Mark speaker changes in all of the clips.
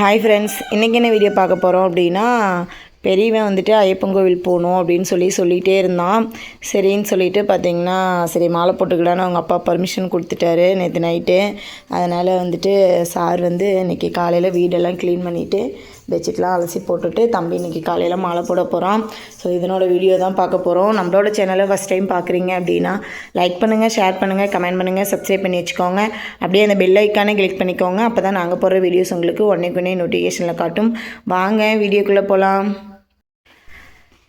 Speaker 1: Hi friends இன்றைக்கி என்ன video பார்க்க போகிறோம் அப்படின்னா பெரியவன் வந்துட்டு ஐயப்பன் கோவில் போகணும் அப்படின்னு சொல்லி சொல்லிகிட்டே இருந்தான். சரின்னு சொல்லிட்டு பார்த்தீங்கன்னா சரி மாலை போட்டுக்கிடான்னு அவங்க அப்பா பர்மிஷன் கொடுத்துட்டாரு நேற்று நைட்டு அதனால் வந்துட்டு சார் வந்து இன்றைக்கி காலையில் வீடெல்லாம் க்ளீன் பண்ணிவிட்டு பெட்ஷீட்லாம் அலசி போட்டுட்டு தம்பி இன்றைக்கி காலையில் மாலை போட போகிறான் ஸோ இதனோட வீடியோ தான் பார்க்க போகிறோம் நம்மளோட சேனலை ஃபஸ்ட் டைம் பார்க்குறீங்க அப்படின்னா லைக் பண்ணுங்கள் ஷேர் பண்ணுங்கள் கமெண்ட் பண்ணுங்கள் சப்ஸ்கிரைப் பண்ணி வச்சுக்கோங்க. அப்படியே அந்த பெல் ஐக்கானே கிளிக் பண்ணிக்கோங்க. அப்போ தான் நாங்கள் போடுற வீடியோஸ் உங்களுக்கு உடனே உடனே நோட்டிஃபிகேஷனில் காட்டும். வாங்க வீடியோக்குள்ளே போகலாம்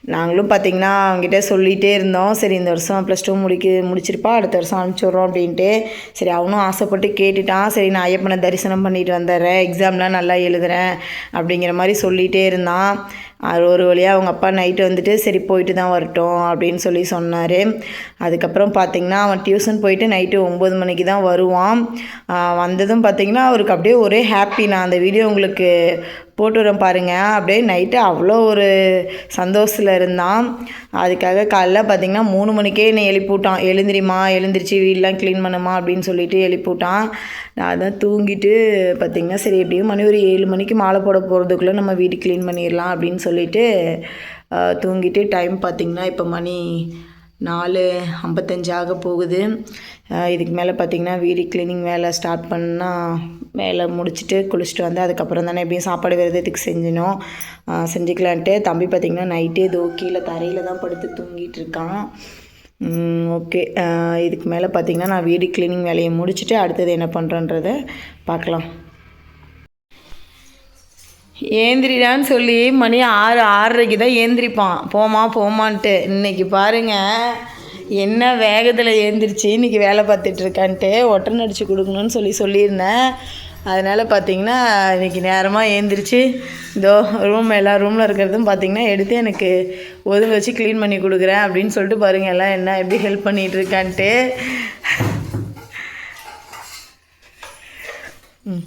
Speaker 1: நாங்களும் பார்த்தீங்கன்னா அவங்ககிட்ட சொல்லிகிட்டே இருந்தோம். சரி இந்த வருஷம் ப்ளஸ் டூ முடிக்க முடிச்சிருப்பா அடுத்த வருஷம் அனுப்பிச்சி அப்படின்ட்டு. சரி அவனும் ஆசைப்பட்டு கேட்டுட்டான். சரி நான் ஐயப்பனை தரிசனம் பண்ணிட்டு வந்துடுறேன். எக்ஸாம்லாம் நல்லா எழுதுறேன் அப்படிங்கிற மாதிரி சொல்லிகிட்டே இருந்தான். அது ஒரு வழியாக அவங்க அப்பா நைட்டு வந்துட்டு சரி போயிட்டு தான் வரட்டும் அப்படின்னு சொல்லி சொன்னார். அதுக்கப்புறம் பார்த்திங்கன்னா அவன் டியூஷன் போயிட்டு நைட்டு ஒம்பது மணிக்கு தான் வருவான். வந்ததும் பார்த்திங்கன்னா அவருக்கு அப்படியே ஒரே ஹாப்பி நான் அந்த வீடியோ உங்களுக்கு போட்டு வரேன் பாருங்கள் அப்படியே நைட்டு அவ்வளோ ஒரு சந்தோஷத்தில் இருந்தான். அதுக்காக காலைல பார்த்திங்கன்னா மூணு மணிக்கே என்னை எழுப்பிவிட்டான். எழுந்திரிமா எழுந்திரிச்சு வீடெலாம் க்ளீன் பண்ணுமா அப்படின்னு சொல்லிட்டு எழுப்பிவிட்டான். நான் அதான் தூங்கிட்டு பார்த்திங்கன்னா சரி எப்படியும் மணி ஒரு ஏழு மணிக்கு மாலை போட போகிறதுக்குள்ளே நம்ம வீடு க்ளீன் பண்ணிடலாம் அப்படின்னு சொல்லிட்டு தூங்கிட்டு டைம் பார்த்திங்கன்னா இப்போ மணி நாலு ஐம்பத்தஞ்சு ஆக போகுது. இதுக்கு மேலே பார்த்திங்கன்னா வீடு க்ளீனிங் வேலை ஸ்டார்ட் பண்ணால் வேலை முடிச்சுட்டு குளிச்சுட்டு வந்து அதுக்கப்புறம் தானே எப்படியும் சாப்பாடு விரதத்துக்கு செஞ்சினோம் செஞ்சுக்கலான்ட்டு தம்பி பார்த்திங்கன்னா நைட்டே ஏதோ கீழே தரையில் தான் படுத்து தூங்கிட்டு இருக்கான். ஓகே இதுக்கு மேலே பார்த்திங்கன்னா நான் வீடு க்ளீனிங் வேலையை முடிச்சுட்டு அடுத்தது என்ன பண்ணுறன்றதை பார்க்கலாம். ஏந்திரிடான்னு சொல்லி மணி ஆறு ஆறரைக்கு தான் ஏந்திரிப்பான். போமா போமான்ட்டு இன்னைக்கு பாருங்கள் என்ன வேகத்தில் எழுந்திரிச்சு இன்றைக்கி வேலை பார்த்துட்டு இருக்கான்ட்டு ஒட்டனை அடித்து கொடுக்கணும்னு சொல்லி சொல்லியிருந்தேன். அதனால் பார்த்தீங்கன்னா இன்றைக்கி நேரமாக ஏந்திரிச்சு இதோ ரூம் எல்லா ரூமில் இருக்கிறதும் பார்த்தீங்கன்னா எடுத்து எனக்கு ஒதுங்க வச்சு க்ளீன் பண்ணி கொடுக்குறேன் அப்படின்னு சொல்லிட்டு பாருங்கள் எல்லாம் என்ன எப்படி ஹெல்ப் பண்ணிகிட்டு இருக்கான்ட்டு. ம்.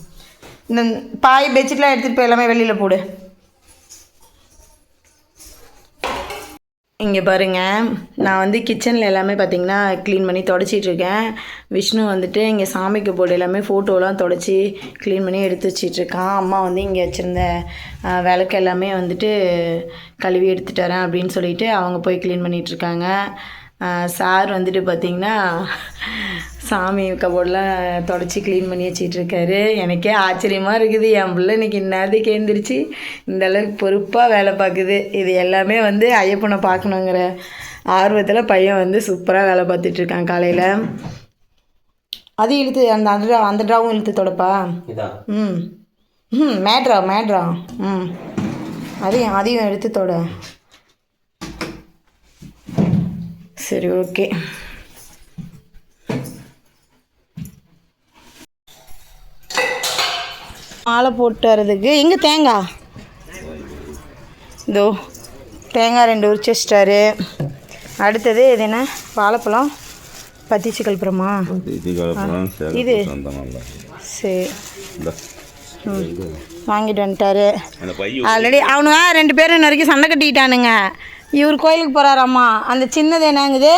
Speaker 1: இந்த பாய் பெட்ஷீட்லாம் எடுத்துகிட்டு போய் எல்லாமே வெளியில் போடு. இங்கே பாருங்கள் நான் வந்து கிச்சனில் எல்லாமே பார்த்தீங்கன்னா க்ளீன் பண்ணி தொடச்சிட்டு இருக்கேன். விஷ்ணு வந்துட்டு இங்கே சாமிக்கு போட்டு எல்லாமே ஃபோட்டோலாம் தொடச்சி க்ளீன் பண்ணி எடுத்து வச்சிட்ருக்கான் அம்மா வந்து இங்கே வச்சுருந்த விளக்கு எல்லாமே வந்துட்டு கழுவி எடுத்துட்டு வரேன் அப்படின்னு சொல்லிட்டு அவங்க போய் க்ளீன் பண்ணிகிட்ருக்காங்க சார் வந்துட்டு பார்த்திங்கன்னா சாமி கபோர்டெலாம் தொடச்சி க்ளீன் பண்ணி வச்சிட்டு இருக்காரு எனக்கே ஆச்சரியமாக இருக்குது. என் பிள்ளை இன்னைக்கு இந்நேரத்துக்கு எழுந்திரிச்சு இந்த அளவுக்கு பொறுப்பாக வேலை பார்க்குது இது எல்லாமே வந்து ஐயப்பனை பார்க்கணுங்கிற ஆர்வத்தில் பையன் வந்து சூப்பராக வேலை பார்த்துட்டு இருக்கான் காலையில். அது இழுத்து அந்த அந்த அந்த ட்ராவும் இழுத்து தொடப்பா? ம். ம் மேட்ரா மேட்ரா. ம். அதையும் அதையும் எடுத்து தொட. சரி ஓகே மாலை போட்டு வர்றதுக்கு எங்கே தேங்காய் இதோ தேங்காய் ரெண்டு உரிச்சு வச்சிட்டாரு. அடுத்தது இது என்ன? வாழைப்பழம். பத்திச்சு கல்புறமா
Speaker 2: இது.
Speaker 1: சரி வாங்கிட்டு வந்துட்டாரு. ஆல்ரெடி அவனுங்க ரெண்டு பேரும் இன்ன வரைக்கும் சண்டை கட்டிக்கிட்டானுங்க. இவர் கோயிலுக்கு போகிறாராம்மா அந்த சின்னது என்னங்குது?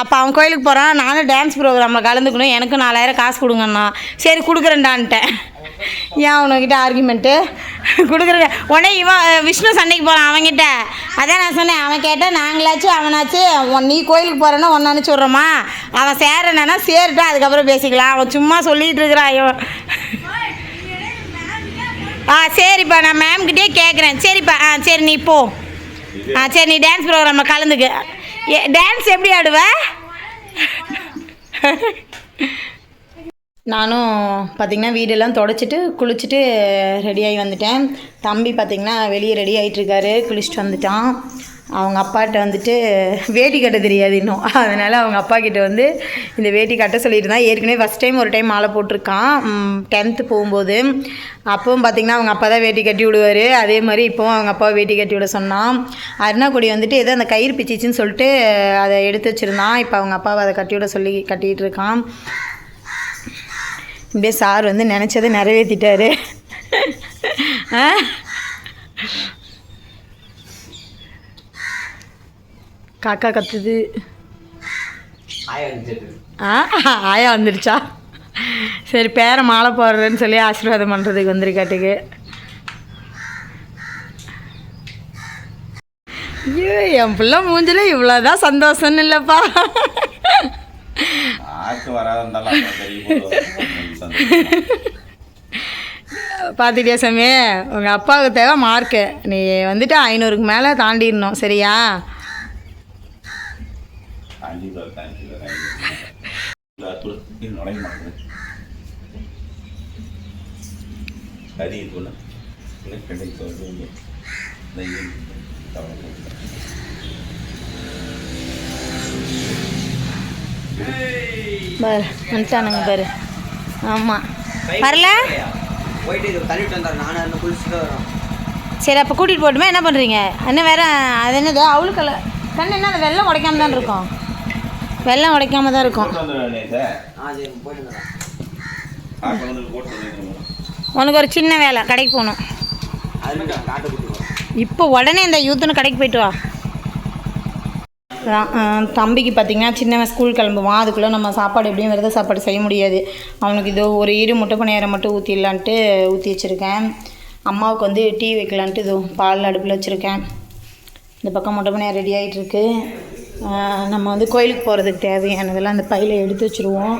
Speaker 1: அப்போ அவன் கோயிலுக்கு போகிறான் நானும் டான்ஸ் ப்ரோக்ராமில் கலந்துக்கணும். எனக்கு நாலாயிரம் காசு கொடுங்கண்ணா. சரி கொடுக்குறேன்டான்ட்டேன். ஏன் அவனுக்கிட்ட ஆர்குமெண்ட்டு கொடுக்குறேன் உடனே இவன் விஷ்ணு சண்டைக்கு போகிறான் அவன்கிட்ட. அதான் நான் சொன்னேன். அவன் கேட்டால் நாங்களாச்சும் அவனாச்சு நீ கோயிலுக்கு போகிறேன்னா ஒன்று அனுப்பிச்சி அவன் சேரனா சேருட்டா அதுக்கப்புறம் பேசிக்கலாம். அவன் சும்மா சொல்லிகிட்டு இருக்கிறான் இவன். ஆ சரிப்பா நான் மேம்கிட்டே கேட்குறேன் சரிப்பா ஆ சரி நீ போ. ஆ சரி நீ டான்ஸ் ப்ரோக்ராமில் கலந்துக்க. டான்ஸ் எப்படி ஆடுவ? நானும் பார்த்திங்கன்னா வீடெல்லாம் தொடச்சிட்டு குளிச்சுட்டு ரெடியாகி வந்துட்டேன். தம்பி பார்த்திங்கன்னா வெளியே ரெடி ஆகிட்டுருக்காரு குளிச்சுட்டு வந்துட்டான். அவங்க அப்பாட்ட வந்துட்டு வேட்டி கட்ட தெரியாது இன்னும். அதனால் அவங்க அப்பா கிட்ட வந்து இந்த வேட்டி கட்ட சொல்லிட்டு தான் ஏற்கனவே ஃபஸ்ட் டைம் ஒரு டைம் மாலை போட்டிருக்கான். டென்த்து போகும்போது. அப்பவும் பார்த்திங்கன்னா அவங்க அப்பா தான் வேட்டி கட்டி விடுவார். அதே மாதிரி இப்போவும் அவங்க அப்பா வேட்டி கட்டி விட சொன்னான். அருணாக்குடி வந்துட்டு ஏதோ அந்த கயிறு பிச்சிச்சின்னு சொல்லிட்டு அதை எடுத்து வச்சுருந்தான். இப்போ அவங்க அப்பாவை அதை கட்டி விட சொல்லி கட்டிகிட்டு இருக்கான். இப்படியே சார் வந்து நினச்சதை நிறைவேற்றிட்டாரு ஆ? காக்கா கத்துது ஆ ஆயா வந்துடுச்சா சரி பேரை மாலை போடுறேன்னு சொல்லி ஆசீர்வாதம் பண்ணுறதுக்கு வந்துருக்காட்டுக்கு ஐயோ என் பிள்ளை மூஞ்சில இவ்வளோதான் சந்தோஷம்னு இல்லைப்பா பார்த்துட்டியா சாமி உங்கள் அப்பாவுக்கு தேவை மார்க்கு நீ வந்துட்டு ஐநூறுக்கு மேலே தாண்டிடணும் சரியா
Speaker 2: கண்டிப்பா, கண்டிப்பா, கண்டிப்பா. இல்ல, அற்புதம். இது நுழைய இது ஒண்ணு. இல்லை, கிடைக்கு கவலை இல்லை.
Speaker 1: பாரு வந்துட்டானுங்க பாரு. ஆமாம் வரல? சரி அப்போ கூட்டிகிட்டு போட்டுமே என்ன பண்ணுறீங்க இன்னும் வேற அது என்னது? அவளுக்கல்ல கண்ணு என்ன? அது வெள்ளம் உடைக்காம தான் இருக்கும். வெள்ளம் உடைக்காம தான் இருக்கும். உனக்கு ஒரு சின்ன வேலை கடைக்கு போகணும். இப்போ உடனே இந்த யூத்துன்னு கடைக்கு போயிட்டு வா. தம்பிக்கு பார்த்தீங்கன்னா சின்னவன் ஸ்கூல் கிளம்புவான். அதுக்குள்ளே நம்ம சாப்பாடு எப்படியும் விரத சாப்பாடு செய்ய முடியாது. அவனுக்கு இதோ ஒரு ஈடு முட்டை பணியாரம் மட்டும் ஊற்றிடலான்ட்டு ஊற்றி வச்சுருக்கேன். அம்மாவுக்கு வந்து டீ வைக்கலான்ட்டு இதோ பால் அடுப்பில் வச்சுருக்கேன். இந்த பக்கம் முட்டை பணியாரம் ரெடி ஆகிட்டுருக்கு நம்ம வந்து கோயிலுக்கு போகிறதுக்கு தேவையானதெல்லாம் அந்த பையில் எடுத்து வச்சுருவோம்.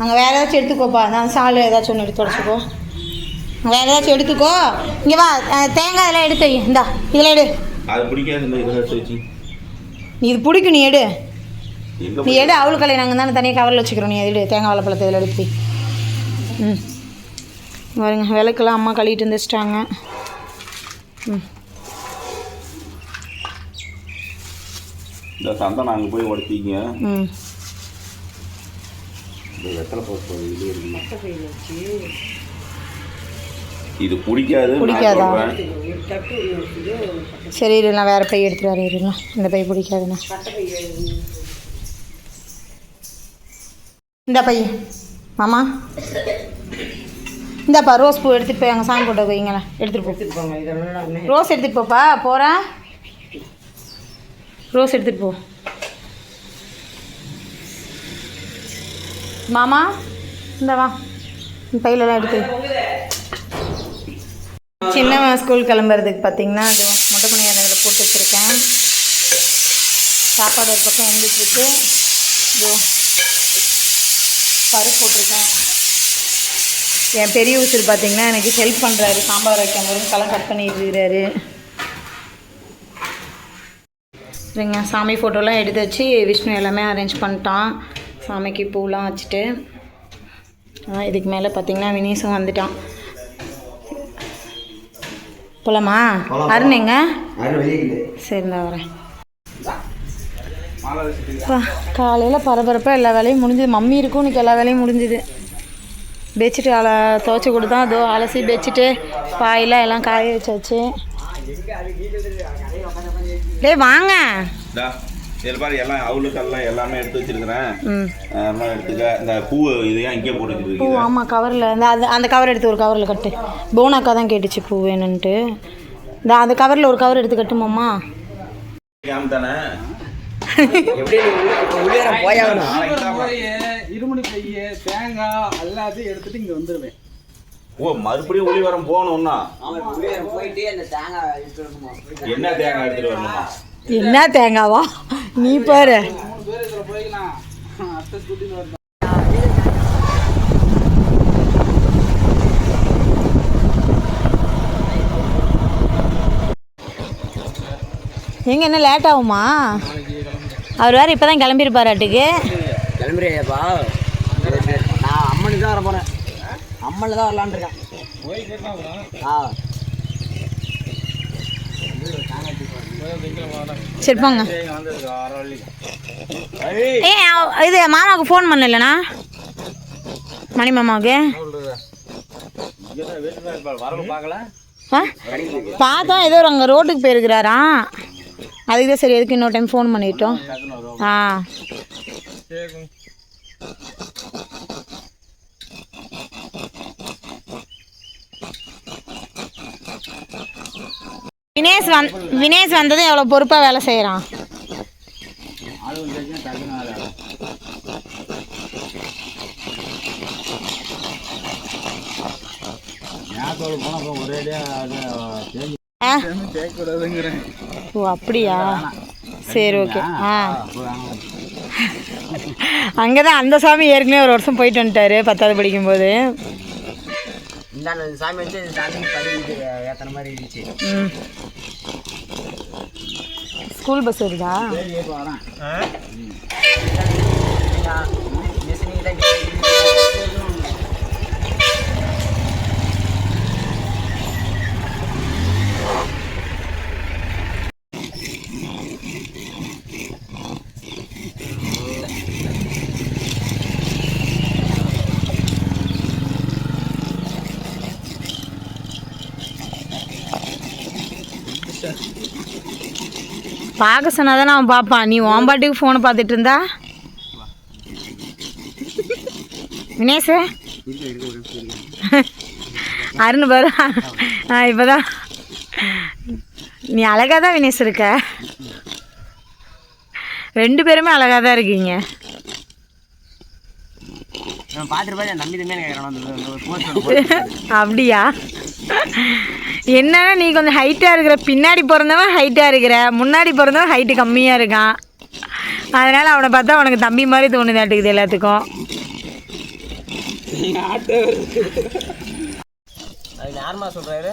Speaker 1: அங்கே வேறு ஏதாச்சும் எடுத்துக்கோப்பா. நான் சால் ஏதாச்சும் ஒன்று எடுத்து வச்சுக்கோ வேறு ஏதாச்சும் எடுத்துக்கோ. இங்கே வா. தேங்காய் இதெல்லாம் எடுத்து. இந்தா இதில் எடு.
Speaker 2: அது பிடிக்காது
Speaker 1: இது பிடிக்கும் நீ எடு. நீ எடு அவளுக்கு கலை நாங்கள் தானே தனியாக கவரில் வச்சுக்கிறோம். நீ எடு தேங்காய் வாழைப்பழத்தை இதில் எடுத்து. ம். பாருங்க விளக்கெல்லாம் அம்மா கழுவிட்டு வந்துச்சிட்டாங்க ம்.
Speaker 2: இந்த சந்தனம் அங்கே போய் உடச்சிங்க.
Speaker 1: ம்.
Speaker 2: இந்த வெத்தலை போட்டு இது இருக்குமா? இது பிடிக்காது
Speaker 1: பிடிக்காதா? சரி நான் வேறு பை எடுத்துகிட்டு வரேன் இருலாம் இந்த பை பிடிக்காதுண்ணா இந்த பை. மாமா. இந்தாப்பா ரோஸ் பூ எடுத்துகிட்டு போய் அங்கே சாமி போட்டு வைங்களேன். எடுத்துகிட்டு போ. ரோஸ் எடுத்துகிட்டு போப்பா போகிறேன் ரோஸ் எடுத்துகிட்டு போ. மாமா இந்த வா. பையிலலாம் எடுத்து சின்னவன் ஸ்கூல் கிளம்புறதுக்கு பார்த்தீங்கன்னா அது மொட்டை பணியாரம் இதில் போட்டு வச்சுருக்கேன். சாப்பாடு ஒரு பக்கம் வந்துட்டுருக்கு இதோ பருப்பு போட்டிருக்கேன். என் பெரிய உசுர் பார்த்தீங்கன்னா எனக்கு ஹெல்ப் பண்ணுறாரு சாம்பார் வைக்கும் போது கலம் கட் பண்ணிட்டு இருக்கிறாரு. சரிங்க சாமி ஃபோட்டோலாம் எடுத்து வச்சு விஷ்ணு எல்லாமே அரேஞ்ச் பண்ணிட்டான். சாமிக்கு பூலாம் வச்சுட்டு. அதான் இதுக்கு மேலே பார்த்தீங்கன்னா வினீஸும் வந்துட்டான். போலாமா? அருணுங்க சரி நான் வரேன். காலையில் பரபரப்பாக எல்லா வேலையும் முடிஞ்சுது. மம்மி இருக்கும் இன்னைக்கு எல்லா வேலையும் முடிஞ்சுது. பெட்ஷீட் அல துவைச்சி கொடுத்தா அதோ அலசி பெட்ஷீட்டு பாயெல்லாம் எல்லாம் காய வச்சாச்சு. டேய் வாங்க.
Speaker 2: பாரு எல்லாம் அவளுக்கு எல்லாம் எடுத்து வச்சிருக்கிறேன். எல்லாம் எடுத்துக்க. இந்த பூ இதையும் இங்கே போட்டு
Speaker 1: பூ ஆமாம் கவரில். இந்த அது அந்த கவர் எடுத்து ஒரு கவரில் கட்டு. போனாக்கா தான் கேட்டுச்சு பூ வேணுன்ட்டு. இந்த அந்த கவரில் ஒரு கவர் எடுத்து கட்டுமாம்மா.
Speaker 2: கேம் தானே?
Speaker 3: இருமணி பைய தேங்காய் எல்லாத்தையும் எடுத்துட்டு இங்க வந்துருவேன்.
Speaker 2: ஓ மறுபடியும் ஒளிவரம் போகணும்னா? என்ன தேங்காய் எடுத்துட்டு வரணுமா?
Speaker 1: என்ன தேங்காவா? நீ பாரு. எங்க என்ன லேட் ஆகுமா? அவர் வேறு இப்போ தான் கிளம்பியிருப்பாராட்டுக்கு
Speaker 4: கிளம்புறியாப்பா? நான் அம்மனுக்கு தான் வர போகிறேன் அம்மனில் தான் வரலான்னு இருக்கேன். ஆ.
Speaker 1: சரி போங்க. ஏ இது மாமாவுக்கு ஃபோன் பண்ணலண்ணா மணி மாமாவுக்கு? பார்த்தோம் ஏதோ அங்கே ரோட்டுக்கு போயிருக்கிறாராம் அதுக்கு தான் சரி எதுக்கு இன்னொரு டைம் ஃபோன் பண்ணிட்டோம். ஆ. வினேஷ் வந் வினேஷ் வந்ததும் எவ்வளோ பொறுப்பாக வேலை செய்கிறான் ஆ? ஓ அப்படியா? சரி ஓகே. ஆ. அங்கே தான் அந்த சாமி ஏற்கனவே ஒரு வருஷம் போயிட்டு வந்துட்டாரு பத்தாவது படிக்கும்போது.
Speaker 4: இந்த சாமி வந்து சாமி படி இது ஏத்தன மாதிரி இருந்துச்சு
Speaker 1: ஸ்கூல் பஸ் வருதா
Speaker 4: வரேன்
Speaker 1: பார்க்க சொன்னா தானே அவன் பார்ப்பான். நீ உன் பாட்டுக்கு ஃபோனை பார்த்துட்டு இருந்தா? வினேஷ் அருண் பாரு. ஆ இப்போதான். நீ அழகாக தான் வினேஷ் இருக்க. ரெண்டு பேருமே அழகாக தான் இருக்கீங்க. அப்படியா? என்னன்னா நீ கொஞ்சம் ஹைட்டாக இருக்கிற? பின்னாடி பிறந்தவன் ஹைட்டாக இருக்கிற. முன்னாடி பிறந்தவன் ஹைட்டு கம்மியாக இருக்கான். அதனால் அவனை பார்த்தா உனக்கு தம்பி மாதிரி தோணுதாட்டுக்குது எல்லாத்துக்கும்.
Speaker 4: யாருமா சொல்கிறாரு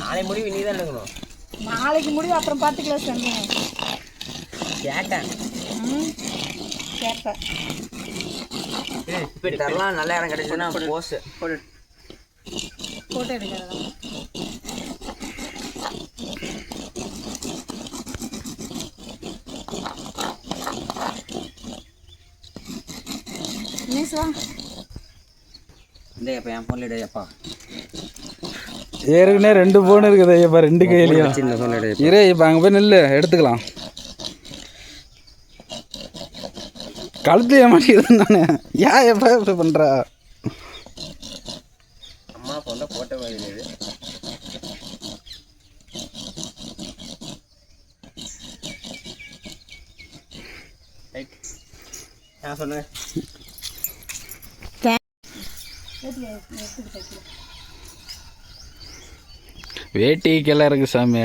Speaker 4: நாளை முடிவு நீ தான் எடுக்கணும்.
Speaker 1: நாளைக்கு முடிவு அப்புறம் பார்த்துக்கலாம் சாமி.
Speaker 4: கேட்டேன்.
Speaker 1: கேட்பேன்.
Speaker 4: இப்போ தரலாம் நல்ல இடம் கிடைச்சதுன்னா போஸ். போட்டு
Speaker 1: ஃபோட்டோ எடுக்கிறதா?
Speaker 4: இந்த எப்போ என்
Speaker 3: ஏற்கனவே ரெண்டு ஃபோன் இருக்குது ஐயப்பா ரெண்டு கையிலையும்.
Speaker 4: சின்ன ஃபோனில் எடு
Speaker 3: இரே இப்போ அங்கே போய் நில்லு எடுத்துக்கலாம். கழுத்து ஏமாட்டிக்கிறேன் நான் ஏன் எப்போ இப்படி பண்ணுறா
Speaker 4: அம்மா ஃபோனில் ஃபோட்டோ வாங்கினது ரைட் ஆ சொல்லுங்கள்
Speaker 3: வேட்டி கீழே இருக்கு சாமி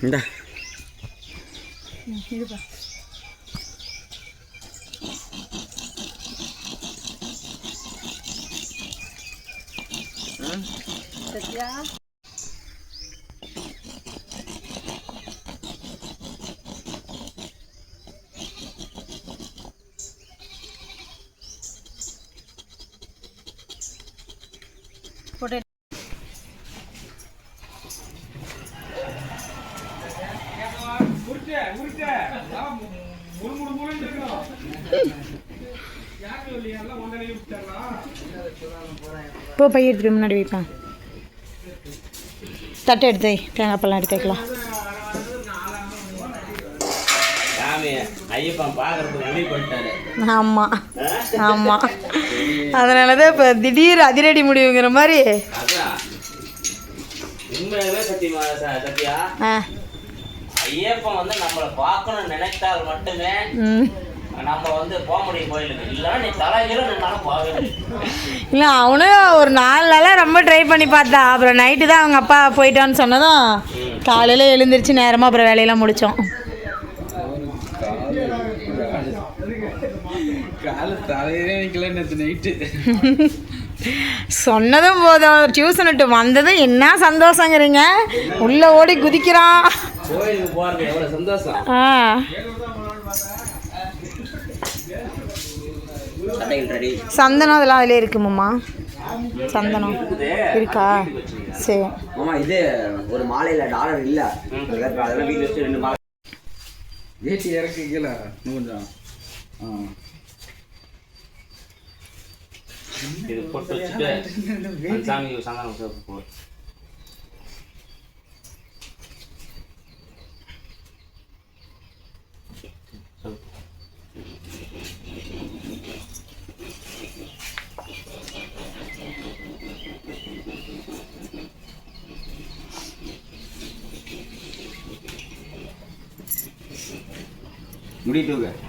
Speaker 4: இந்தா.
Speaker 1: இப்போ பைய எடுத்துட்டு போய் முன்னாடி வைப்பேன் தட்டை எடுத்து தேங்காய் பழம் எடுத்து வைக்கலாம். ஆமாம் ஆமாம் அதனால தான் இப்போ திடீர் அதிரடி முடிவுங்கிற மாதிரி.
Speaker 2: ஐயப்பன் வந்து நம்மளை பார்க்கணும்னு நினைத்தால் மட்டுமே நம்ம வந்து போக முடியும் கோயிலுக்கு. இல்லைன்னா நீ தலைகீழ நின்னாலும் போகவே முடியும்
Speaker 1: இல்லை அவனும் ஒரு நாலு நாளாக ரொம்ப ட்ரை பண்ணி பார்த்தா. அப்புறம் நைட்டு தான் அவங்க அப்பா போயிட்டான்னு சொன்னதும் காலையில் எழுந்திரிச்சு நேரமாக அப்புறம் வேலையெல்லாம் முடித்தோம் சொன்னதும் போதும். டியூஷன் விட்டு வந்ததும் என்ன சந்தோஷங்கிறீங்க? உள்ளே ஓடி குதிக்கிறான்.
Speaker 2: கோயிலுக்கு போறது எவ்வளவு சந்தோஷம்?
Speaker 1: ஆ. சந்தனம் அதெல்லாம் அதிலே இருக்குமாம்மா சந்தனம். இருக்கா? சரி.
Speaker 4: மாமா இது ஒரு மாலையில் டாலர் இல்லை. அதெல்லாம் வீட்டில் வச்சு ரெண்டு மாலை
Speaker 3: வேட்டி இறக்கு கீழே கொஞ்சம். ஆ.
Speaker 2: இது போட்டு வச்சுட்டு சாமிக்கு சந்தானம் சிவப்பு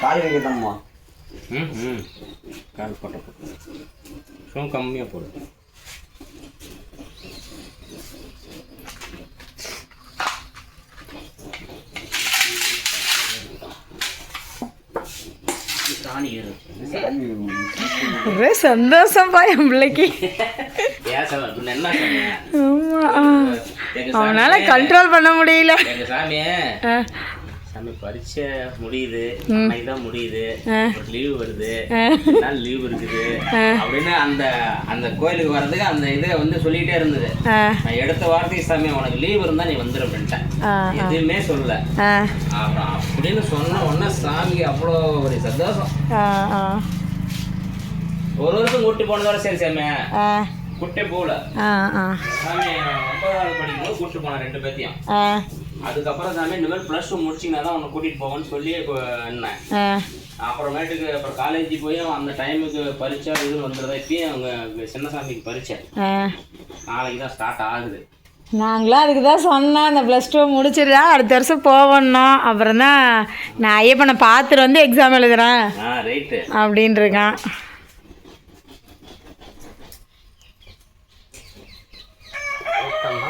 Speaker 4: கால் வைக்கத்தாம்மா
Speaker 2: ம் ம். கால் போட்ட போட்டு சும்மா கம்மியாக போடு.
Speaker 1: ஒரே சந்தோஷம்ப்பா என் பிள்ளைக்கு.
Speaker 2: சாமி சாமி?
Speaker 1: அவனால்
Speaker 2: சாமி
Speaker 1: கண்ட்ரோல் பண்ண முடியல.
Speaker 2: எங்க சாமி பரீட்சை முடியுது அன்னைக்கு தான் முடியுது ஒரு லீவு வருது நாள் லீவு இருக்குது அப்படின்னு அந்த அந்த கோயிலுக்கு வர்றதுக்கு அந்த இதை வந்து சொல்லிட்டே இருந்தது. நான் எடுத்த வார்த்தைக்கு சாமி உனக்கு லீவ் இருந்தா நீ வந்துரு அப்படின்ட்டேன் எதுவுமே சொல்லல. அப்புறம் அப்படின்னு சொன்ன உடனே சாமிக்கு அவ்வளோ ஒரு சந்தோஷம். ஒரு வருஷம் கூட்டி போனதோட சரி சாமி. கூட்டே போகல சாமி ஒன்பதாவது படிக்கும்போது கூட்டு போனேன் ரெண்டு பேத்தையும். அதுக்கப்புறம் சாமி இந்த மாதிரி ப்ளஸ் டூ முடிச்சிங்கன்னா தான் உன்னை கூட்டிட்டு போவேன்னு சொல்லி
Speaker 1: ஆ.
Speaker 2: அப்புறமேட்டுக்கு அப்புறம் காலேஜ் போய் அந்த டைமுக்கு பரீட்சை இது வந்துடுதா இப்பயும் அவங்க சின்னசாமிக்கு பரீட்சை. நாளைக்கு தான் ஸ்டார்ட் ஆகுது.
Speaker 1: நாங்களும் அதுக்கு தான் சொன்னோம் அந்த ப்ளஸ் டூ முடிச்சிருந்தா அடுத்த வருஷம் போவணும் அப்புறம் தான் நான் ஐயப்பனை பார்த்துட்டு வந்து எக்ஸாம் எழுதுறேன்.
Speaker 2: ஆ ரைட்டு
Speaker 1: அப்படின்னு இருக்கான்
Speaker 2: கூட்டம்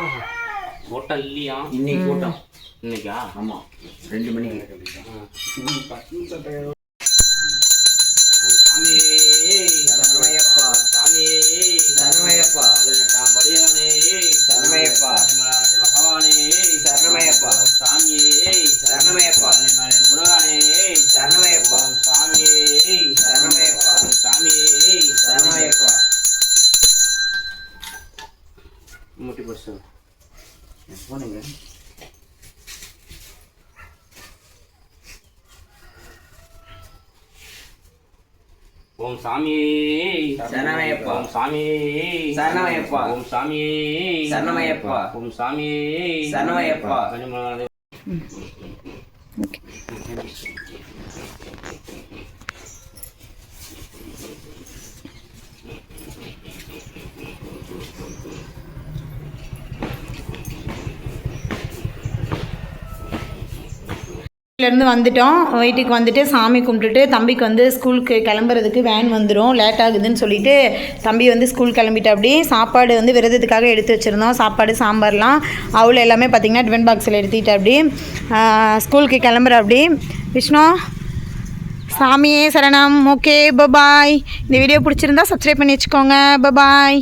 Speaker 2: கூட்டம் இல்லையா
Speaker 4: இன்னைக்கு கூட்டம்
Speaker 2: இன்னைக்கா?
Speaker 4: ஆமாம் ரெண்டு மணிக்கு
Speaker 2: சாமி.
Speaker 4: சரணமையப்பா.
Speaker 2: சாமி.
Speaker 4: சரணமையப்பா.
Speaker 2: பதினெட்டாம் படியானே
Speaker 4: சரணமையப்பா.
Speaker 2: பதிமூணாவது பகவானே.
Speaker 4: சரணமையப்பா.
Speaker 2: சாமியே
Speaker 4: சரணமையப்பா.
Speaker 2: ஓம் சாமி
Speaker 4: சரணமையப்பா.
Speaker 2: ஓம் சாமி
Speaker 4: சரணமையப்பா.
Speaker 2: ஓம் சாமி
Speaker 4: சரணமையப்பா.
Speaker 2: கனிமலர்தேவ
Speaker 1: இருந்து வந்துட்டோம். வீட்டுக்கு வந்துட்டு சாமி கும்பிட்டுட்டு தம்பிக்கு வந்து ஸ்கூலுக்கு கிளம்புறதுக்கு வேன் வந்துடும் லேட் ஆகுதுன்னு சொல்லிட்டு தம்பி வந்து ஸ்கூல் கிளம்பிட்டு அப்படி சாப்பாடு வந்து விரதத்துக்காக எடுத்து வச்சுருந்தோம். சாப்பாடு சாம்பார்லாம். அவள் எல்லாமே பார்த்திங்கன்னா டிஃபன் பாக்ஸில் எடுத்துக்கிட்டு அப்படி ஸ்கூலுக்கு கிளம்புற அப்படி விஷ்ணு சாமியே சரணம். ஓகே பபாய் இந்த வீடியோ பிடிச்சிருந்தா சப்ஸ்கிரைப் பண்ணி வச்சுக்கோங்க. Bye bye